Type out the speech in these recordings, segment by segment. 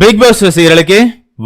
Big pass ரசிகர்களுக்கு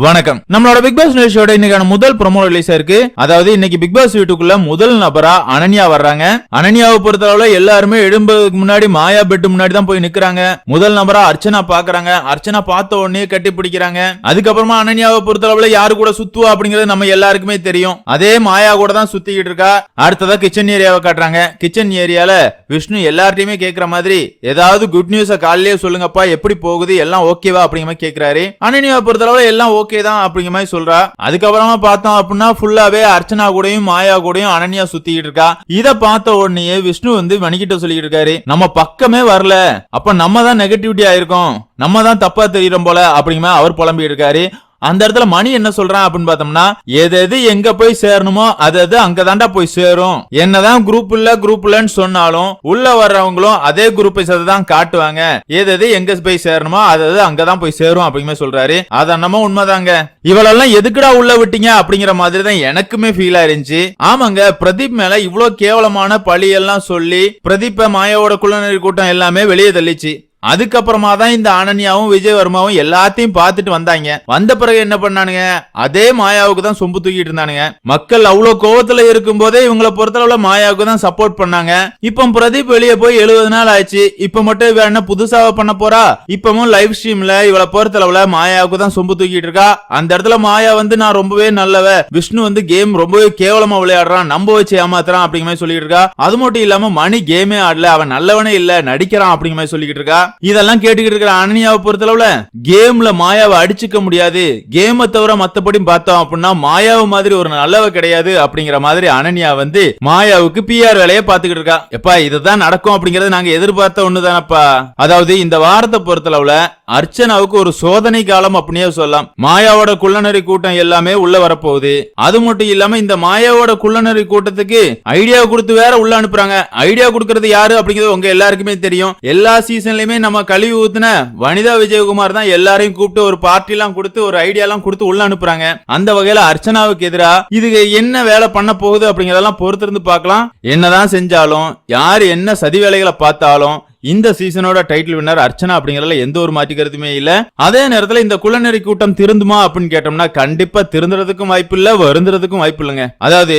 வணக்கம். நம்மளோட பிக் பாஸ் நிகழ்ச்சியோட இன்னைக்கான முதல் ப்ரோமோ ரிலீஸ் இருக்கு. அதாவது இன்னைக்கு பிக் பாஸ் வீட்டுக்குள்ள முதல் நபரா அனன்யா வர்றாங்க. அனன்யாவை பொறுத்தளவுல எல்லாருமே எழும்புறதுக்கு முன்னாடி மாயா பெட்டு முன்னாடி தான் போய் நிக்கிறாங்க. முதல் நபரா அர்ச்சனா பாக்குறாங்க. அர்ச்சனா பார்த்த உடனே கட்டி பிடிக்கிறாங்க. அதுக்கப்புறமா அனன்யாவை பொறுத்தளவுல யாரு கூட சுத்துவா அப்படிங்கிறது நம்ம எல்லாருக்குமே தெரியும். அதே மாயா கூட தான் சுத்திக்கிட்டு இருக்கா. அடுத்ததா கிச்சன் ஏரியாவை காட்டுறாங்க. கிச்சன் ஏரியால விஷ்ணு எல்லார்ட்டையுமே கேக்குற மாதிரி ஏதாவது குட் நியூஸ காலையிலேயே சொல்லுங்கப்பா. எப்படி போகுது? எல்லாம் ஓகேவா அப்படிங்கிற மாதிரி கேக்குறாரு. அனன்யாவை பொறுத்தளவுல எல்லாம் ஓகே தான் அப்படிங்கிற மாதிரி சொல்றா. அதுக்கப்புறமா பார்த்தோம் அப்படின்னா ஃபுல்லாவே அர்ச்சனா கூடயும் மாயா கூடயும் அனன்யா சுத்திக்கிட்டு இருக்கா. இத பார்த்த உடனே விஷ்ணு வந்து வணிகிட்ட சொல்லிட்டு இருக்காரு. நம்ம பக்கமே வரல. அப்ப நம்ம தான் நெகட்டிவிட்டி ஆயிருக்கோம். நம்ம தான் தப்பா தெரியுறோம் போல அப்படிங்கிற மாதிரி அவர் புலம்பி இருக்காரு. அந்த இடத்துல மணி என்ன சொல்றான் அப்படின்னு பார்த்தோம்னா எது எது எங்க போய் சேரணுமோ அது அது அங்கதாண்டா போய் சேரும். என்னதான் குரூப் இல்ல குரூப் இல்லன்னு சொன்னாலும் உள்ள வர்றவங்களும் அதே குரூப்பை சேர்த்து தான் காட்டுவாங்க. எது எது எங்க போய் சேரணுமோ அது அது அங்கதான் போய் சேரும் அப்படிங்கிற சொல்றாரு. அது என்னமோ உண்மைதாங்க. இவளெல்லாம் எதுக்குடா உள்ள விட்டீங்க அப்படிங்கிற மாதிரி தான் எனக்குமே ஃபீல் ஆயிருந்துச்சு ஆமாங்க பிரதீப் மேல இவ்வளவு கேவலமான பழி எல்லாம் சொல்லி பிரதீப்ப மாயாவோட குழந்தை கூட்டம் எல்லாமே வெளியே தள்ளிச்சு. அதுக்கப்புறமா தான் இந்த அனன்யாவும் விஜயவர்மாவும் எல்லாத்தையும் பார்த்துட்டு வந்தாங்க. வந்த பிறகு என்ன பண்ணானுங்க? அதே மாயாவுக்கு தான் சொம்பு தூக்கிட்டு இருந்தானுங்க. மக்கள் அவ்வளவு கோவத்துல இருக்கும் போதே இவங்கள பொறுத்தளவுல மாயாவுக்கு தான் சப்போர்ட் பண்ணாங்க. இப்போ பிரதீப் வெளியே போய் எழுபது நாள் ஆச்சு இப்ப மட்டும் இவ புதுசாவ பண்ண போறா? இப்பவும் லைவ் ஸ்ட்ரீம்ல இவளை பொறுத்தளவுல மாயாவுக்கு தான் சொம்பு தூக்கிட்டு இருக்கா? அந்த இடத்துல மாயா வந்து நான் ரொம்பவே நல்லவ. விஷ்ணு வந்து கேம் ரொம்பவே கேவலமா விளையாடுறான். நம்ப வச்சு ஏமாத்துறான் அப்படிங்கிற மாதிரி சொல்லிட்டு இருக்கா. அது மட்டும் இல்லாம மணி கேமே ஆடல. அவன் நல்லவனே இல்ல. நடிக்கிறான் அப்படிங்கிற மாதிரி சொல்லிக்கிட்டு இருக்கா. இதெல்லாம் கேட்டுக்கிட்டு இருக்கிற அனன்யாவை பொறுத்தளவுல கேம்ல மாயாவை அடிச்சுக்க முடியாது. கேமை தவிர மத்தபடி பார்த்தோம் அப்படின்னா மாயாவு மாதிரி ஒரு நல்லவ கிடையாது அப்படிங்கிற மாதிரி அனன்யா வந்து மாயாவுக்கு பிஆர் வேலையை பாத்துக்கிட்டு இருக்கா. எப்பா இதுதான் நடக்கும் அப்படிங்கறத நாங்க எதிர்பார்த்த ஒண்ணுதானப்பா? அதாவது இந்த வாரத்தை பொறுத்தளவுல அர்ச்சனாவுக்கு ஒரு சோதனை காலம் அப்படின்னே சொல்லலாம். மாயாவோட குள்ளநரி கூட்டம் எல்லாமே உள்ள வரப்போகுது. அது மட்டும் இல்லாம இந்த மாயாவோட குள்ளநரி கூட்டத்துக்கு ஐடியா கொடுத்து வேற உள்ள அனுப்புறாங்க. ஐடியா கொடுக்கறது யாரு அப்படிங்கிறது உங்க எல்லாருக்குமே தெரியும். எல்லா சீசன்லயுமே நம்ம கழுவி ஊத்துன வனிதா விஜயகுமார் தான் எல்லாரையும் கூப்பிட்டு ஒரு பார்ட்டி எல்லாம் கொடுத்து ஒரு ஐடியா எல்லாம் கொடுத்து உள்ள அனுப்புறாங்க. அந்த வகையில அர்ச்சனாவுக்கு எதிரா இதுக்கு என்ன வேலை பண்ண போகுது அப்படிங்கறதெல்லாம் பொறுத்திருந்து பார்க்கலாம். என்னதான் செஞ்சாலும் யார் என்ன சதி வேலைகளை பார்த்தாலும் இந்த சீசனோட டைட்டில் வின்னர் அர்ச்சனா அப்படிங்கறதுல எந்த ஒரு மாற்றிக்கிறதுமே கருத்துமே இல்ல. அதே நேரத்துல இந்த குளநெறி கூட்டம் திருந்துமா அப்படின்னு கேட்டோம்னா கண்டிப்பா திருந்துறதுக்கும் வாய்ப்பு இல்ல வருந்துறதுக்கும் வாய்ப்பு இல்லைங்க. அதாவது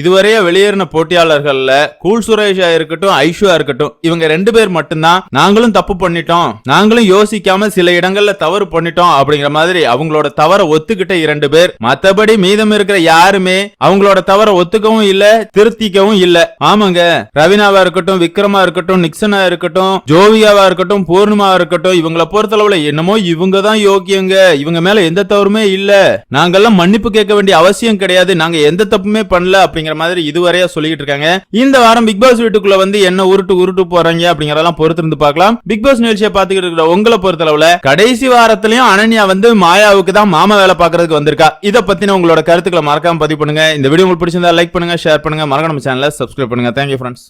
இதுவரைய வெளியேறின போட்டியாளர்கள்ல கூல் சுரேஷா இருக்கட்டும் ஐஷுவா இருக்கட்டும் இவங்க ரெண்டு பேர் மட்டும்தான் நாங்களும் தப்பு பண்ணிட்டோம் நாங்களும் யோசிக்காம சில இடங்கள்ல தவறு பண்ணிட்டோம் அப்படிங்கிற மாதிரி அவங்களோட தவற ஒத்துக்கிட்ட இரண்டு பேர். மத்தபடி மீதம் இருக்கிற யாருமே அவங்களோட தவற ஒத்துக்கவும் இல்ல திருத்திக்கவும் இல்ல. ஆமாங்க ரவினாவா இருக்கட்டும் விக்ரமா இருக்கட்டும் நிக்சனா இருக்கட்டும் ஜோவியாவா இருக்கட்டும் பூர்ணிமாவா இருக்கட்டும் இவங்கள பொறுத்தளவுல என்னமோ இவங்க தான் யோக்கியங்க இவங்க மேல எந்த தவறுமே இல்ல. நாங்கெல்லாம் மன்னிப்பு கேட்க வேண்டிய அவசியம் கிடையாது. நாங்க எந்த தப்புமே பண்ணல அப்படிங்கிற மாதிரி இதுவரையா சொல்லிட்டு இருக்காங்க. இந்த வாரம் பிக் பாஸ் வீட்டுக்குள்ள வந்து என்ன உருட்டு உருட்டு போறாங்க அப்படிங்கறதெல்லாம் பொறுத்து இருந்து பார்க்கலாம். பிக் பாஸ் நிகழ்ச்சியை பாத்துக்கிட்டு இருக்கிற உங்களை பொறுத்தளவுல கடைசி வாரத்திலயும் அனன்யா வந்து மாயாவுக்கு தான் மாமா வேலை பாக்குறதுக்கு வந்திருக்கா. இதை பத்தின உங்களோட கருத்துக்களை மறக்காம பதிவு பண்ணுங்க. இந்த வீடியோ உங்களுக்கு பிடிச்சிருந்தா லைக் பண்ணுங்க ஷேர் பண்ணுங்க. மறக்காம சேனலை சப்ஸ்கிரைப் பண்ணுங்க. Thank you friends